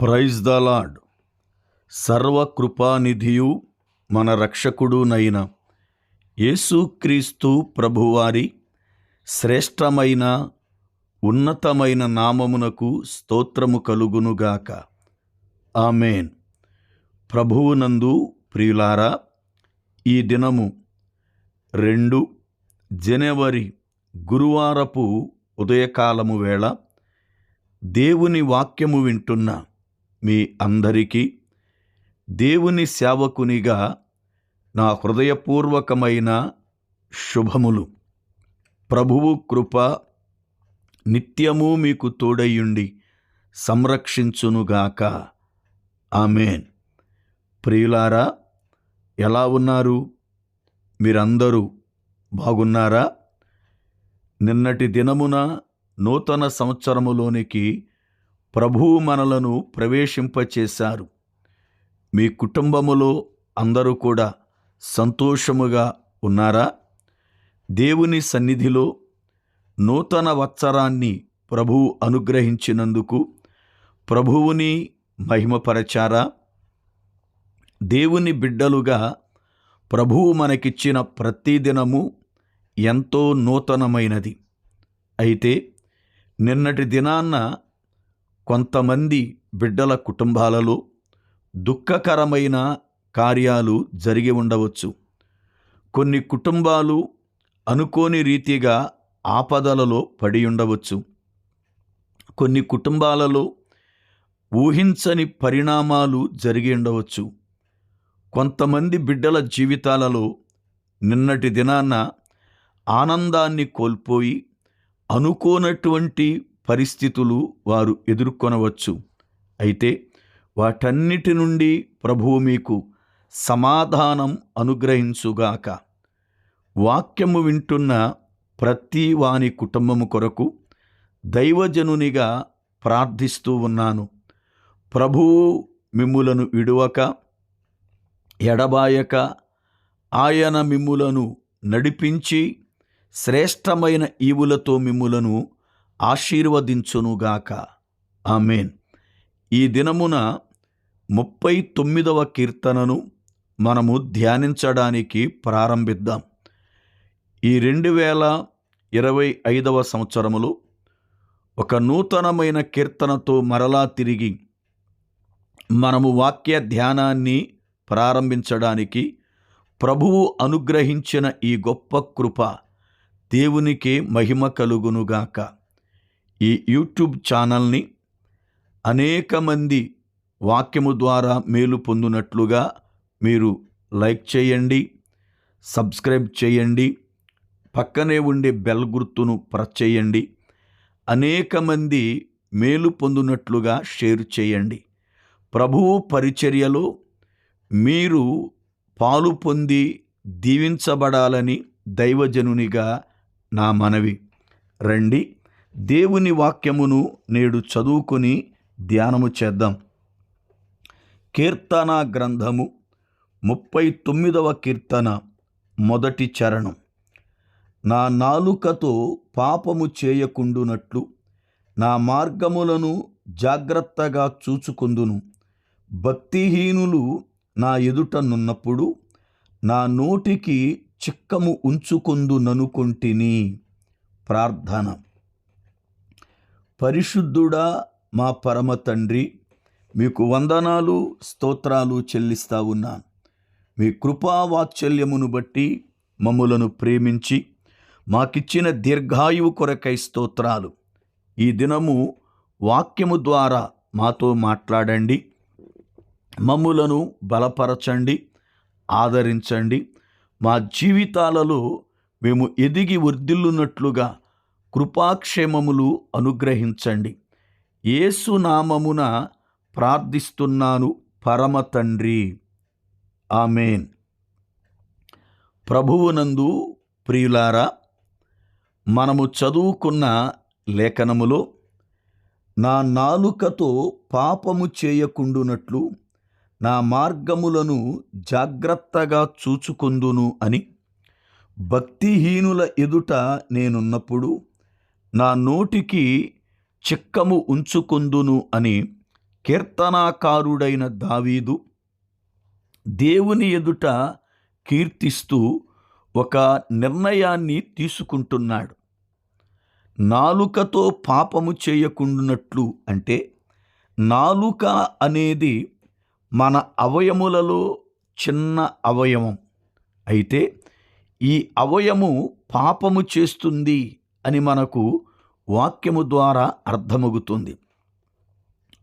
Praise the lord సర్వకృపానిధియు మన రక్షకుడునైన యేసుక్రీస్తు ప్రభువారి శ్రేష్టమైన ఉన్నతమైన నామమునకు స్తోత్రము కలుగునుగాక ఆమెన్. ప్రభువునందు ప్రియులారా ఈ దినము రెండు జనవరి గురువారపు ఉదయకాలము వేళ దేవుని వాక్యము వింటున్న మీ అందరికీ దేవుని సేవకునిగా నా హృదయపూర్వకమైన శుభములు. ప్రభువు కృప నిత్యము మీకు తోడయ్యుండి సంరక్షించునుగాక. ఆమెన్. ప్రియులారా ఎలా ఉన్నారు? మీరందరూ బాగున్నారా? నిన్నటి దినమున నూతన సంవత్సరములోనికి ప్రభువు మనలను ప్రవేశింపచేశారు. మీ కుటుంబములో అందరూ కూడా సంతోషముగా ఉన్నారా? దేవుని సన్నిధిలో నూతన వత్సరాన్ని ప్రభువు అనుగ్రహించినందుకు ప్రభువుని మహిమపరచారా? దేవుని బిడ్డలుగా ప్రభువు మనకిచ్చిన ప్రతిదినము ఎంతో నూతనమైనది. అయితే నిన్నటి దినాన్న కొంతమంది బిడ్డల కుటుంబాలలో దుఃఖకరమైన కార్యాలు జరిగి ఉండవచ్చు. కొన్ని కుటుంబాలు అనుకోని రీతిగా ఆపదలలో పడి ఉండవచ్చు. కొన్ని కుటుంబాలలో ఊహించని పరిణామాలు జరిగి ఉండవచ్చు. కొంతమంది బిడ్డల జీవితాలలో నిన్నటి దినాన ఆనందాన్ని కోల్పోయి అనుకోనటువంటి పరిస్థితులు వారు ఎదుర్కొనవచ్చు. అయితే వాటన్నిటి నుండి ప్రభువు మీకు సమాధానం అనుగ్రహించుగాక. వాక్యము వింటున్న ప్రతి వాని కుటుంబము కొరకు దైవజనునిగా ప్రార్థిస్తూ ఉన్నాను. ప్రభువు మిమ్ములను విడువక ఎడబాయక ఆయన మిమ్ములను నడిపించి శ్రేష్టమైన ఈవులతో మిమ్ములను ఆశీర్వదించునుగాక ఆమెన్. ఈ దినమున ముప్పై తొమ్మిదవ కీర్తనను మనము ధ్యానించడానికి ప్రారంభిద్దాం. ఈ రెండు వేల ఇరవై ఐదవ సంవత్సరములో ఒక నూతనమైన కీర్తనతో మరలా తిరిగి మనము వాక్య ధ్యానాన్ని ప్రారంభించడానికి ప్రభువు అనుగ్రహించిన ఈ గొప్ప కృప దేవునికే మహిమ కలుగునుగాక ఈ యూట్యూబ్ ఛానల్ని అనేక మంది వాక్యము ద్వారా మేలు పొందినట్లుగా మీరు లైక్ చేయండి సబ్స్క్రైబ్ చేయండి పక్కనే ఉండే బెల్ గుర్తును ప్రెస్ చేయండి అనేక మంది మేలు పొందినట్లుగా షేర్ చేయండి. ప్రభువు పరిచర్యలో మీరు పాలు పొంది దీవించబడాలని దైవజనునిగా నా మనవి. రండి. దేవుని వాక్యమును నేడు చదువుకొని ధ్యానము చేద్దాం. కీర్తన గ్రంథము ముప్పై తొమ్మిదవ కీర్తన మొదటి చరణం. నా నాలుకతో పాపము చేయకుండునట్లు నా మార్గములను జాగ్రత్తగా చూచుకుందును. భక్తిహీనులు నా ఎదుట నున్నప్పుడు నా నోటికి చిక్కము ఉంచుకుందుననుకుంటిని. ప్రార్థన. పరిశుద్ధుడా మా పరమ తండ్రి మీకు వందనాలు స్తోత్రాలు చెల్లిస్తా ఉన్నాను. మీ కృపావాత్సల్యమును బట్టి మమ్ములను ప్రేమించి మాకిచ్చిన దీర్ఘాయువు కొరకై స్తోత్రాలు. ఈ దినము వాక్యము ద్వారా మాతో మాట్లాడండి మమ్ములను బలపరచండి ఆదరించండి. మా జీవితాలలో మేము ఎదిగి వర్ధిల్లునట్లుగా కృపాక్షేమములు అనుగ్రహించండి. ఏసునామమున ప్రార్థిస్తున్నాను పరమ తండ్రి. ఆమెన్. ప్రభువునందు ప్రియులారా మనము చదువుకున్న లేఖనములో నా నాలుకతో పాపము చేయకుండునట్లు నా మార్గములను జాగ్రత్తగా చూచుకుందును అని భక్తిహీనుల ఎదుట నేనున్నప్పుడు నా నోటికి చిక్కము ఉంచుకొందును అని కీర్తనాకారుడైన దావీదు దేవుని ఎదుట కీర్తిస్తూ ఒక నిర్ణయాన్ని తీసుకుంటున్నాడు. నాలుకతో పాపము చేయకుండునట్లు అంటే నాలుక అనేది మన అవయములలో చిన్న అవయవం. అయితే ఈ అవయము పాపము చేస్తుంది అని మనకు వాక్యము ద్వారా అర్థమవుతుంది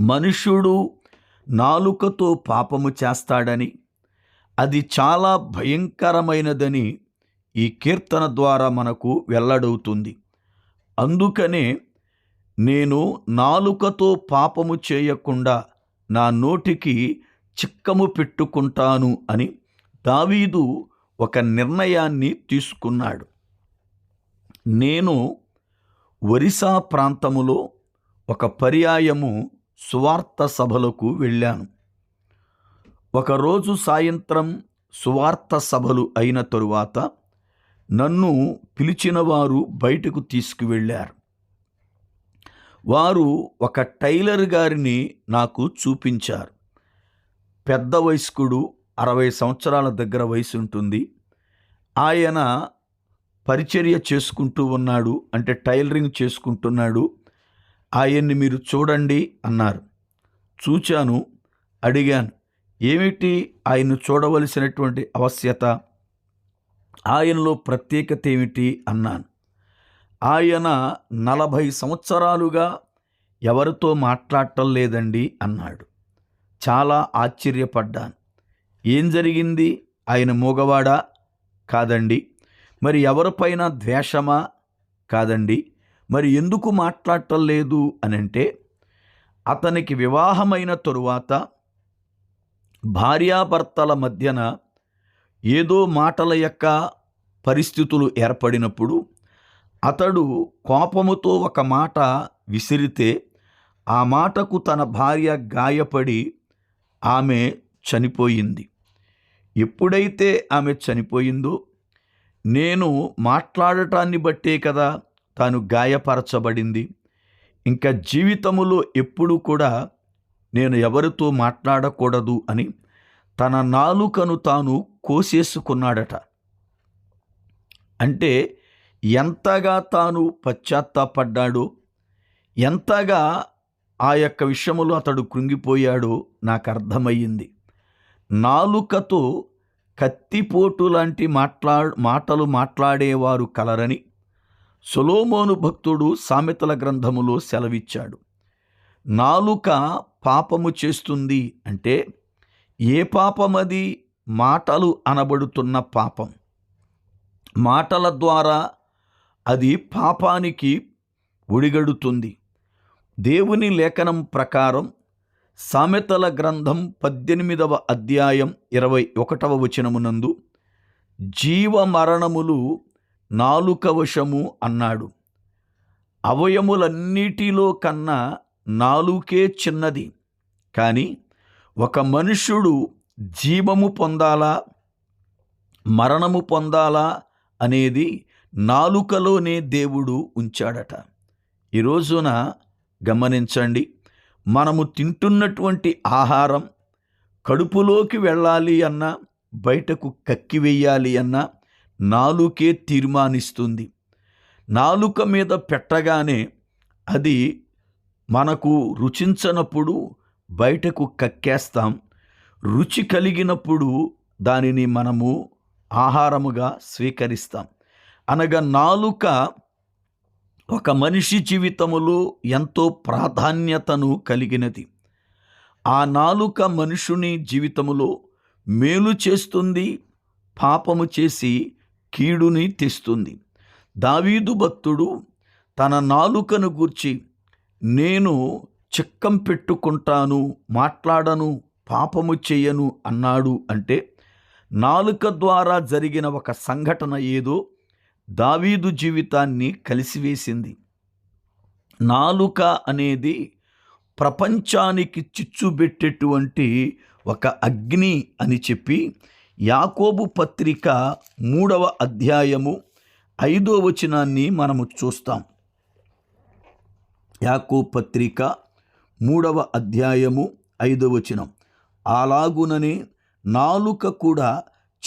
మనుష్యుడు నాలుకతో పాపము చేస్తాడని అది చాలా భయంకరమైనదని ఈ కీర్తన ద్వారా మనకు వెల్లడవుతుంది. అందుకనే నేను నాలుకతో పాపము చేయకుండా నా నోటికి చిక్కము పెట్టుకుంటాను అని దావీదు ఒక నిర్ణయాన్ని తీసుకున్నాడు. నేను ఒరిస్సా ప్రాంతములో ఒక పర్యాయము సువార్త సభలకు వెళ్ళాను. ఒకరోజు సాయంత్రం సువార్త సభలు అయిన తరువాత నన్ను పిలిచినవారు బయటకు తీసుకువెళ్ళారు. వారు ఒక టైలర్ గారిని నాకు చూపించారు. పెద్ద వయస్కుడు అరవై సంవత్సరాల దగ్గర వయసు ఉంటుంది ఆయన పరిచర్య చేసుకుంటూ ఉన్నాడు అంటే టైలరింగ్ చేసుకుంటున్నాడు. ఆయన్ని మీరు చూడండి అన్నారు. చూచాను అడిగాను. ఏమిటి ఆయన్ను చూడవలసినటువంటి అవశ్యత? ఆయనలో ప్రత్యేకత ఏమిటి? అన్నాను. ఆయన నలభై సంవత్సరాలుగా ఎవరితో మాట్లాడటం లేదండి అన్నాడు. చాలా ఆశ్చర్యపడ్డాను. ఏం జరిగింది? ఆయన మూగవాడా? కాదండి. మరి ఎవరిపైన ద్వేషమా? కాదండి. మరి ఎందుకు మాట్లాడటం లేదు అని అంటే అతనికి వివాహమైన తరువాత భార్యాభర్తల మధ్యన ఏదో మాటల యొక్క పరిస్థితులు ఏర్పడినప్పుడు అతడు కోపముతో ఒక మాట విసిరితే ఆ మాటకు తన భార్య గాయపడి ఆమె చనిపోయింది. ఎప్పుడైతే ఆమె చనిపోయిందో నేను మాట్లాడటాన్ని బట్టే కదా తాను గాయపరచబడింది. ఇంకా జీవితములో ఎప్పుడూ కూడా నేను ఎవరితో మాట్లాడకూడదు అని తన నాలుకను తాను కోసేసుకున్నాడట. అంటే ఎంతగా తాను పశ్చాత్తాపడ్డాడో ఎంతగా ఆ యొక్క విషయములో అతడు కృంగిపోయాడో నాకు అర్థమయ్యింది. నాలుకతో కత్తిపోటు లాంటి మాట్లా మాటలు మాట్లాడేవారు కలరని సొలోమోను భక్తుడు సామెతల గ్రంథములో సెలవిచ్చాడు. నాలుక పాపము చేస్తుంది అంటే ఏ పాపమది? మాటలు అనబడుతున్న పాపం. మాటల ద్వారా అది పాపానికి ఒడిగడుతుంది. దేవుని లేఖనం ప్రకారం సామెతల గ్రంథం పద్దెనిమిదవ అధ్యాయం ఇరవై ఒకటవ వచనమునందు జీవ మరణములు నాలుక వశము అన్నాడు. అవయములన్నిటిలో కన్నా నాలుకే చిన్నది. కానీ ఒక మనుష్యుడు జీవము పొందాలా మరణము పొందాలా అనేది నాలుకలోనే దేవుడు ఉంచాడట. ఈ రోజున గమనించండి. మనము తింటున్నటువంటి ఆహారం కడుపులోకి వెళ్ళాలి అన్నా బయటకు కక్కి వెయ్యాలి అన్నా నాలుకే తీర్మానిస్తుంది. నాలుక మీద పెట్టగానే అది మనకు రుచించనప్పుడు బయటకు కక్కేస్తాం. రుచి కలిగినప్పుడు దానిని మనము ఆహారముగా స్వీకరిస్తాం. అనగా నాలుక ఒక మనిషి జీవితములో ఎంతో ప్రాధాన్యతను కలిగినది. ఆ నాలుక మనుషుని జీవితములో మేలు చేస్తుంది పాపము చేసి కీడుని తెస్తుంది. దావీదు భక్తుడు తన నాలుకను గూర్చి నేను చిక్కం పెట్టుకుంటాను మాట్లాడను పాపము చేయను అన్నాడు అంటే నాలుక ద్వారా జరిగిన ఒక సంఘటన ఏదో దావీదు జీవితాన్ని కలిసివేసింది. నాలుక అనేది ప్రపంచానికి చిచ్చుబెట్టేటువంటి ఒక అగ్ని అని చెప్పి యాకోబు పత్రిక మూడవ అధ్యాయము ఐదో వచనాన్ని మనము చూస్తాం. యాకో పత్రిక మూడవ అధ్యాయము ఐదో వచనం. అలాగుననే నాలుక కూడా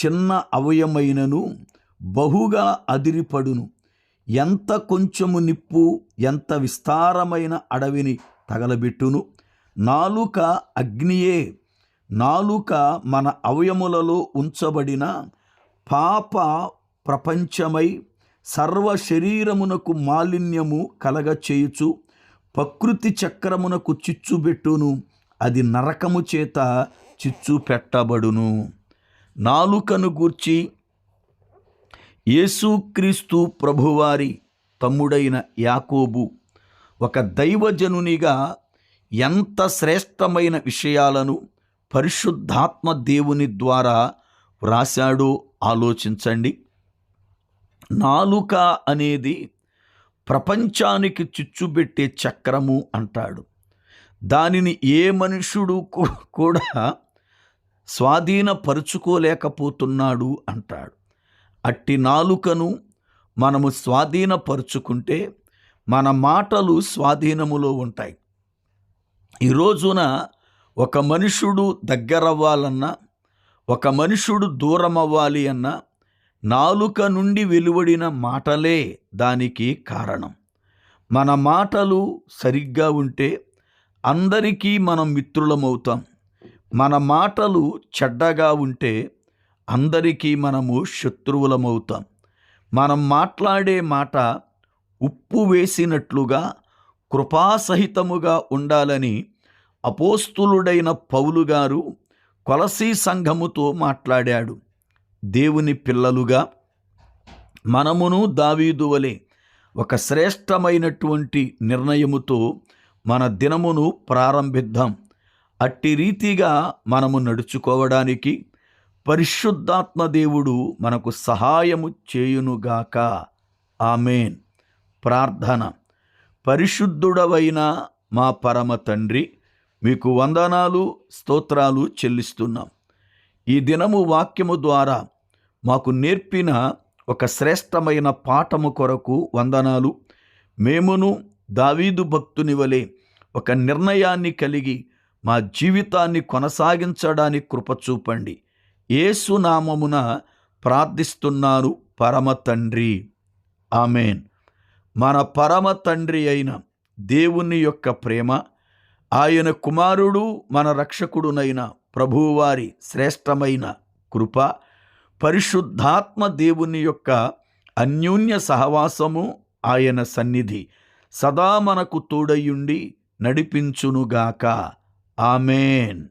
చిన్న అవయమైనను బహుగా అదిరిపడును. ఎంత కొంచెము నిప్పు ఎంత విస్తారమైన అడవిని తగలబెట్టును. నాలుక అగ్నియే. నాలుక మన అవయములలో ఉంచబడిన పాప ప్రపంచమై సర్వ శరీరమునకు మాలిన్యము కలగచేయుచు ప్రకృతి చక్రమునకు చిచ్చుబెట్టును అది నరకము చేత చిచ్చు పెట్టబడును. నాలుకను గూర్చి యేసుక్రీస్తు ప్రభువారి తమ్ముడైన యాకోబు ఒక దైవజనునిగా ఎంత శ్రేష్టమైన విషయాలను పరిశుద్ధాత్మ దేవుని ద్వారా వ్రాశాడో ఆలోచించండి. నాలుక అనేది ప్రపంచానికి చిచ్చుబెట్టే చక్రము అంటాడు. దానిని ఏ మనుషుడు కూడా స్వాధీనపరుచుకోలేకపోతున్నాడు అంటాడు. అట్టి నాలుకను మనము స్వాధీనపరుచుకుంటే మన మాటలు స్వాధీనములో ఉంటాయి. ఈ రోజున ఒక మనుషుడు దగ్గరవ్వాలన్నా ఒక మనుషుడు దూరం అవ్వాలి అన్నా నాలుక నుండి వెలువడిన మాటలే దానికి కారణం. మన మాటలు సరిగ్గా ఉంటే అందరికీ మనం మిత్రులమవుతాం. మన మాటలు చెడ్డగా ఉంటే అందరికీ మనము శత్రువులమవుతాం. మనం మాట్లాడే మాట ఉప్పు వేసినట్లుగా కృపాసహితముగా ఉండాలని అపోస్తులుడైన పౌలు గారు కొలసీ సంఘముతో మాట్లాడాడు. దేవుని పిల్లలుగా మనమును దావీదు వలె ఒక శ్రేష్టమైనటువంటి నిర్ణయముతో మన దినమును ప్రారంభిద్దాం. అట్టి రీతిగా మనము నడుచుకోవడానికి పరిశుద్ధాత్మ దేవుడు మనకు సహాయము చేయునుగాక. ఆమెన్. ప్రార్థన. పరిశుద్ధుడవైన మా పరమ తండ్రి మీకు వందనాలు స్తోత్రాలు చెల్లిస్తున్నాం. ఈ దినము వాక్యము ద్వారా మాకు నేర్పిన ఒక శ్రేష్టమైన పాఠము కొరకు వందనాలు. మేమును దావీదు భక్తుని వలె ఒక నిర్ణయాన్ని కలిగి మా జీవితాన్ని కొనసాగించడానికి కృప చూపండి. ఏసునామమున ప్రార్థిస్తున్నారు పరమ తండ్రి. ఆమెన్. మన పరమ తండ్రి అయిన దేవుని యొక్క ప్రేమ ఆయన కుమారుడు మన రక్షకుడునైన ప్రభువారి శ్రేష్టమైన కృప పరిశుద్ధాత్మ దేవుని యొక్క అన్యోన్య సహవాసము ఆయన సన్నిధి సదా మనకు తోడయుండి నడిపించునుగాక. ఆమెన్.